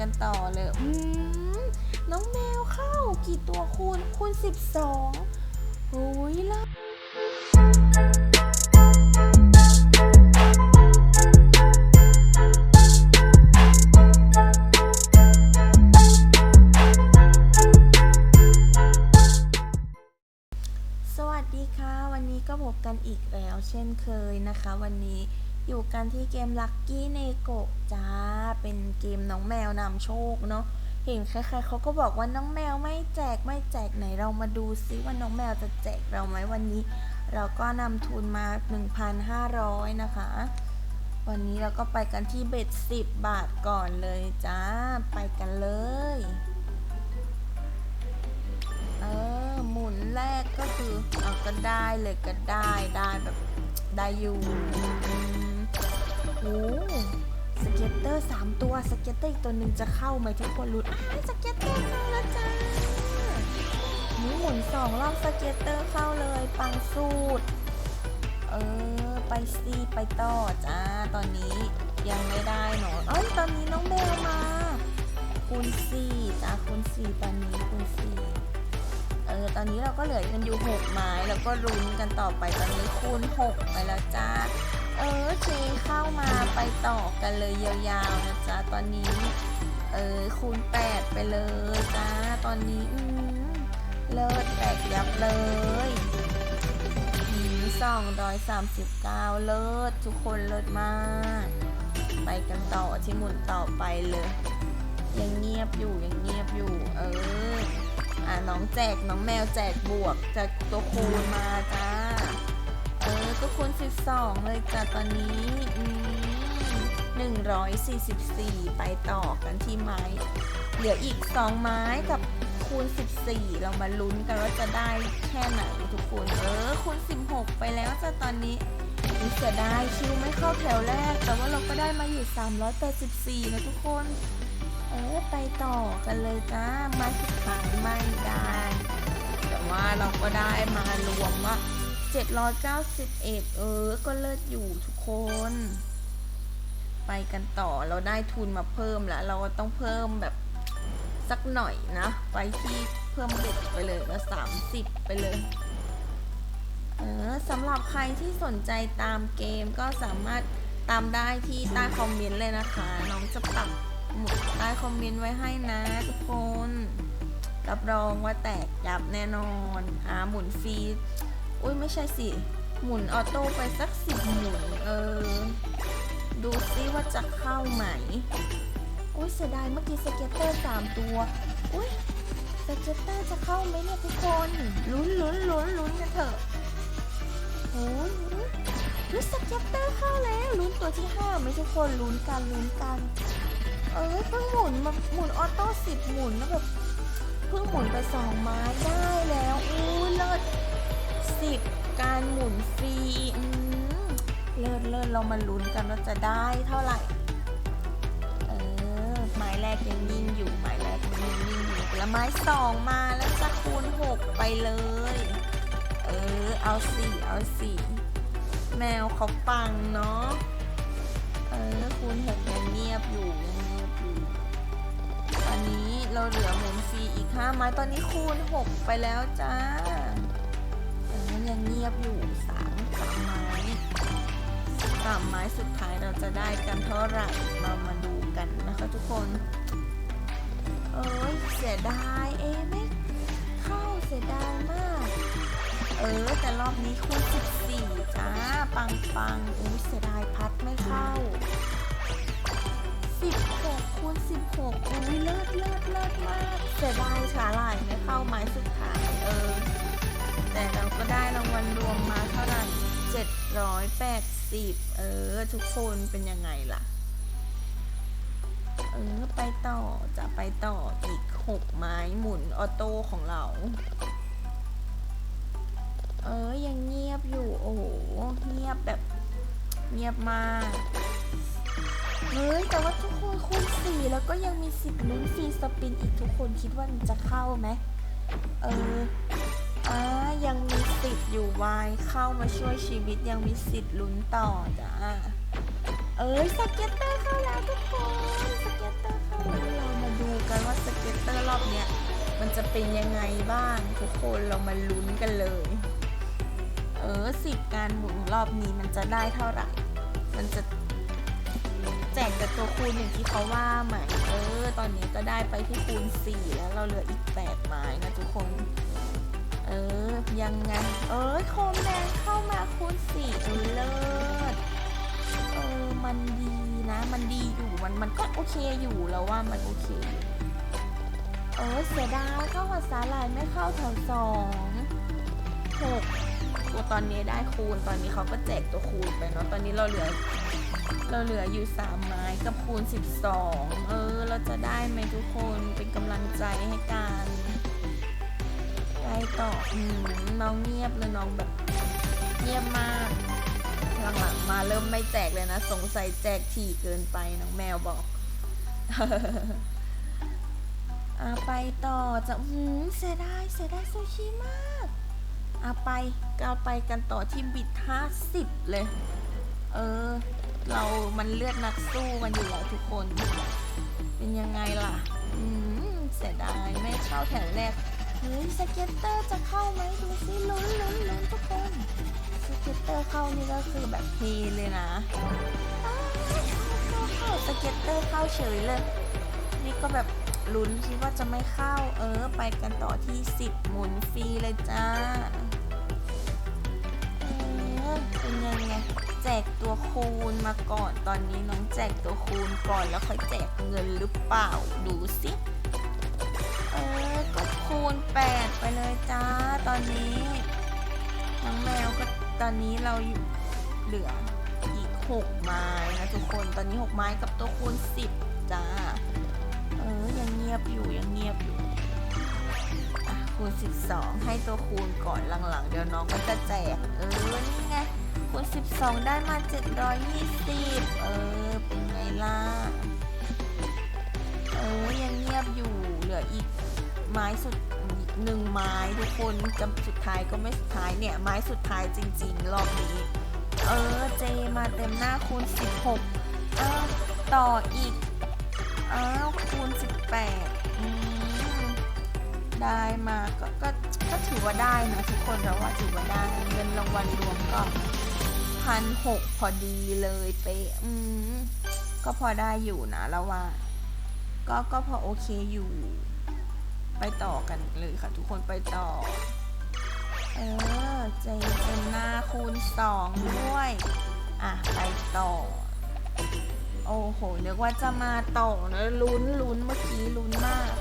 กันต่อเลยอืมน้องแมวเข้ากี่ตัวคูณคูณสิบสองโอ้ยล่ะสวัสดีค่ะ วันนี้ก็พบกันอีกแล้ว เช่นเคยนะคะ วันนี้ อยู่กันที่เกม Lucky n e g o จ้า เป็นเกมน้องแมวนำโชคเนาะ เห็นใครๆเขาก็บอกว่าน้องแมวไม่แจกไม่แจกไหนเรามาดูซิว่าน้องแมวจะแจกเราไหมวันนี้ เราก็นำทุนมา 1,500 นะคะ วันนี้เราก็ไปกันที่เบ็ด10 บาทก่อนเลยจ้า ไปกันเลย เออ หมุนแรกก็คือเอาก็ได้เลยก็ได้ได้แบบได้อยู่ โอ้สเก็ตเตอร์สามตัวสเก็ตเตอร์อีกตัวหนึ่งจะเข้าไหมทุกคนลุ้นอ้ายสเก็ตเตอร์เข้าแล้วจ้าหมุนหมุนสองรอบสเก็ตเตอร์เข้าเลยปังสูตรเออไปซีไปต่อจ้าตอนนี้ยังไม่ได้หนอเอ้ยตอนนี้น้องเบลมาคูณสี่จ้าคูณสี่ตอนนี้คูณสี่เออตอนนี้เราก็เหลือกันอยู่หกไม้แล้วก็รุ้นกันต่อไปตอนนี้คูณหกไปแล้วจ้า เออเชเข้ามาไปต่อกันเลยยาวๆนะจ๊ะ ตอนนี้ เออคูณแปดไปเลยจ้า ตอนนี้อืมเลิศแตกยับเลยสองร้อยสามสิบเก้าเลิศทุกคนเลิศมาก ไปกันต่อที่หมุนต่อไปเลย ยังเงียบอยู่ยังเงียบอยู่ เออ อ่าน้องแจกน้องแมวแจกบวกจากตัวคูณมาจ้า ก็คูณ12 เลยจ้ะตอนนี้อืม144ไปต่อกันที่ไม้ เหลืออีก2ไม้กับคูณ 14 เรามาลุ้นกันว่าจะได้แค่ไหนทุกคน เออคูณ 16 ไปแล้วจ้ะตอนนี้อุ๊ยเสียดายคิวไม่เข้าแถวแรก แต่ว่าเราก็ได้มาอยู่ 384 นะทุกคน เออไปต่อกันเลยจ้าไม้สุดท้ายไม่ได้ แต่ว่าเราก็ได้มารวมว่า 791 เออ ก็เลิศอยู่ทุกคน ไปกันต่อเราได้ทุนมาเพิ่มแล้ว เราก็ต้องเพิ่มแบบสักหน่อยนะ ไปที่เพิ่มเบ็ดไปเลยละ30ไปเลย เออสำหรับใครที่สนใจตามเกมก็สามารถตามได้ที่ใต้คอมเมนต์เลยนะคะ น้องจะปักหมุดใต้คอมเมนต์ไว้ให้นะทุกคน รับรองว่าแตกยับแน่นอน อ่าหมุนฟรี อุ้ยไม่ใช่สิ หมุนออโต้ไปสักสิบหมุน เออ ดูซิว่าจะเข้าไหม อุ้ยเสียดายเมื่อกี้สเก็ตเตอร์สามตัว อุ้ยสเก็ตเตอร์จะเข้าไหมเนี่ยทุกคน ลุ้นลุ้นลุ้นลุ้นกันเถอะโอ้ยลุ้นสเก็ตเตอร์เข้าแล้ว ลุ้นตัวที่ห้าไหมทุกคนลุ้นกันลุ้นกัน เออเพิ่งหมุนมาหมุนออโต้สิบหมุนแล้วแบบเพิ่งหมุนไปสองไม้ได้แล้ว สิบการหมุนฟรีเลิศเลิศเรามาลุ้นกันว่าจะได้เท่าไหร่ เออไม้แรกยังนิ่งอยู่ไม้แรกยังนิ่งอยู่แล้วไม้สองมาแล้วจะคูณหกไปเลย เออเอาสี่เอาสี่แมวเขาปังเนาะเออคูณหกยังเงียบอยู่ยังเงียบอยู่ตอนนี้เราเหลือหมุนฟรีอีกห้าไม้ตอนนี้คูณหกไปแล้วจ้า ยังเงียบอยู่สามสามไม้สามไม้สุดท้ายเราจะได้กันเท่าไหร่เรามาดูกันนะคะทุกคน เอ้ยเสียดายเอะไม่เข้าเสียดายมาก เออ แต่รอบนี้คูณ14จ้า ปังปังอุ้ยเสียดายพัดไม่เข้า16คูณ16อุ้ยเลิศเลิศเลิศมากเสียดาย ได้รางวัลรวมมาเท่าไหร่780 เออ ทุกคนเป็นยังไงล่ะ เออ ไปต่อ จะไปต่ออีก 6 ไม้หมุนออโต้ของเรา เออ ยังเงียบอยู่ โอ้โห เงียบแบบ เงียบมากเฮ้ย แต่ว่าทุกคนคูณสี่แล้วก็ยังมีสิทธิ์ลุ้นฟรีสปินอีกทุกคนคิดว่ามันจะเข้าไหม เออ อ่ายังมีสิทธิ์อยู่วายเข้ามาช่วยชีวิตยังมีสิทธิ์ลุ้นต่อจ้าเอ้ยสเก็ตเตอร์เข้าแล้วทุกคนสเก็ตเตอร์เข้าแล้วเราจะเป็นยังไงบ้างทุกคนเรามาลุ้นกันเลย เออสิบการหมุนรอบนี้มันจะได้เท่าไหร่ มันจะแจกแต่ตัวคูณอย่างที่เขาว่าไหมเออ ตอนนี้ก็ได้ไปที่คูณสี่แล้วเราเหลืออีกแปดไม้นะทุกคน เออ ยังไง เออโคมแดงเข้ามาคูณสี่เลิศเออ มันดีนะ มันดีอยู่ มัน มันก็โอเคอยู่แล้วว่ามันโอเคอยู่เออ เสียดายเข้าหัวสาหร่ายไม่เข้าแถวสองหกตัวตอนนี้ได้คูณ ตอนนี้เขาก็แจกตัวคูณไปเนาะ ตอนนี้เราเหลือ เราเหลืออยู่สามไม้กับคูณสิบสอง เออ เราจะได้ไหมทุกคน เป็นกำลังใจให้กัน ได้ต่ออืมน้องเงียบเลยน้องแบบเงียบมาก หลังๆมาเริ่มไม่แจกเลยนะ สงสัยแจกถี่เกินไปน้องแมวบอกอาไปต่อจะหืมเสียดายเสียดายซูชิมากอาไปก็ไปกันต่อที่บิดห้าสิบเลย เออ เรามันเลือดนักสู้กันอยู่แล้วทุกคน เป็นยังไงล่ะ อืมเสียดายไม่เข้าแถวแรก เฮ้ยสเก็ตเตอร์จะเข้าไหมดูสิลุ้นลุ้นลุ้นทุกคนสเก็ตเตอร์เข้านี่ก็คือแบบเฮเลยนะเข้าเข้าสเก็ตเตอร์เข้าเฉยเลย นี่ก็แบบลุ้นคิดว่าจะไม่เข้าเออ ไปกันต่อที่ 10 หมุนฟรีเลยจ้าเออเป็นยังไงแจกตัวคูณมาก่อนตอนนี้น้องแจกตัวคูณก่อนแล้วค่อยแจกเงินหรือเปล่าดูสิ คูณ8ไปเลยจ้า ตอนนี้ น้องแมวก็ตอนนี้เราอยู่เหลืออีก6ไม้นะทุกคน ตอนนี้6ไม้กับตัวคูณ10จ้า เออ ยังเงียบอยู่ยังเงียบอยู่อะคูณ12ให้ตัวคูณก่อนหลังๆ เดี๋ยวน้องก็จะแจก เออ นี่ไงคูณ12ได้มา720เออ เป็นไงล่ะ เออ ยังเงียบอยู่เหลืออีกไม้สุด หนึ่งไม้ทุกคนจำสุดท้ายก็ไม่สุดท้ายเนี่ย ไม้สุดท้ายจริง ๆ รอบนี้ เออเจมาเต็มหน้าคูณ 16อ้าวต่ออีกอ้าวคูณ 18 อืมได้มาก็ก็ก็ถือว่าได้นะทุกคนเราว่าถือว่าได้เงินรางวัลรวมก็พันหกพอดีเลยเป๊ะอืมก็พอได้อยู่นะแล้วว่า ก็ก็พอโอเคอยู่ ไปต่อกันเลยค่ะ ทุกคนไปต่อ เออเจเป็นหน้าคูณสองด้วย อะ ไปต่อ โอ้โหนึกว่าจะมาต่อนะลุ้นลุ้นเมื่อกี้ลุ้นมาก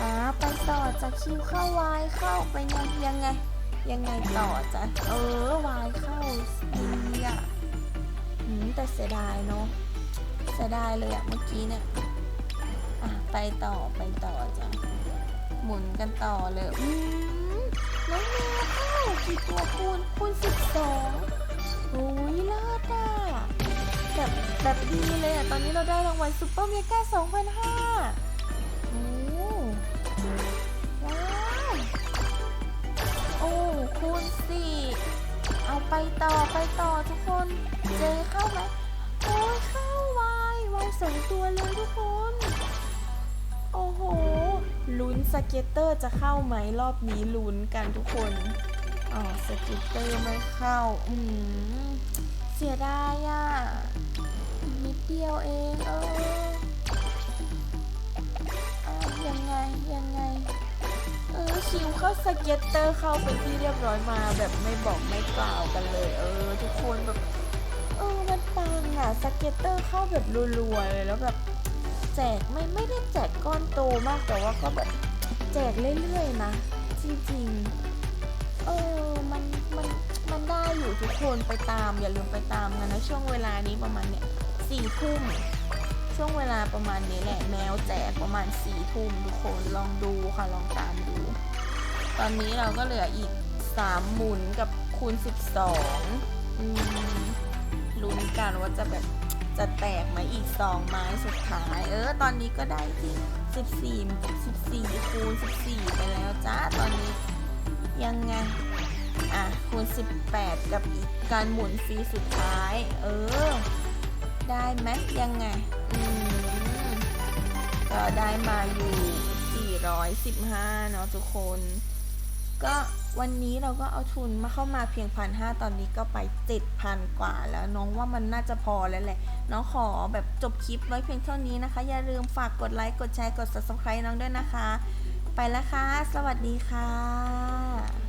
อ่าไปต่อจากคิวเข้าวายเข้าไปยังยังไง ยังไงต่อจ้ะเออวายเข้าดีอะหืมแต่เสียดายเนาะเสียดายเลยอะเมื่อกี้เนี่ย ไปต่อไปต่อจ้ะหมุนกันต่อเลยอืมน้องแมวเข้ากี่ตัวคูณคูณสิบสองโอ้ยเลิศอะแบบแบบดีเลยอะ ตอนนี้เราได้รางวัลซุปเปอร์เมกาสองพันห้าโอ้ว้าวโอ้คูณสี่เอาไปต่อไปต่อทุกคนเจเข้าไหมโอ้ยเข้าวายวายสองตัวเลยทุกคน อ้โห ลุ้นสเก็ตเตอร์จะเข้าไหมรอบนี้ลุ้นกันทุกคนอ๋อสเก็ตเตอร์ไม่เข้า อืม เสียดายอะนิดเดียวเองเออยังไง ยังไง เออคิวเข้าสเก็ตเตอร์เข้าเป็นที่เรียบร้อยมาแบบไม่บอกไม่กล่าวกันเลย เออ ทุกคนแบบเออมันปังอะสเก็ตเตอร์เข้าแบบรัวๆเลยแล้วแบบแจกไม่ไม่ได้แจกก้อน มากแต่ว่าก็แบบแจกเรื่อยๆนะจริงๆเออมันมันมันได้อยู่ทุกคนไปตาม อย่าลืมไปตามกันนะช่วงเวลานี้ประมาณเนี่ยสี่ทุ่มช่วงเวลาประมาณนี้แหละแมวแจกประมาณสี่ทุ่มทุกคนลองดูค่ะลองตามดู ตอนนี้เราก็เหลืออีกสามหมุนกับคูณสิบสองลุ้นกันว่าจะแบบ จะแตกไหมอีกสองไม้สุดท้าย เออ ตอนนี้ก็ได้ที่สิบสี่สิบสี่คูณสิบสี่ไปแล้วจ้า ตอนนี้ยังไง อะ คูณสิบแปดกับอีกการหมุนฟรีสุดท้าย เออ ได้ไหมยังไง อืม ก็ได้มาอยู่115 เนาะทุกคน ก็วันนี้เราก็เอาทุนมาเข้ามาเพียงพันห้าตอนนี้ก็ไปเจ็ดพันกว่าแล้วน้องว่ามันน่าจะพอแล้วแหละ น้องขอแบบจบคลิปไว้เพียงเท่านี้นะคะ อย่าลืมฝากกดไลค์ กดแชร์ กด subscribe น้องด้วยนะคะ ไปแล้วค่ะ สวัสดีค่ะ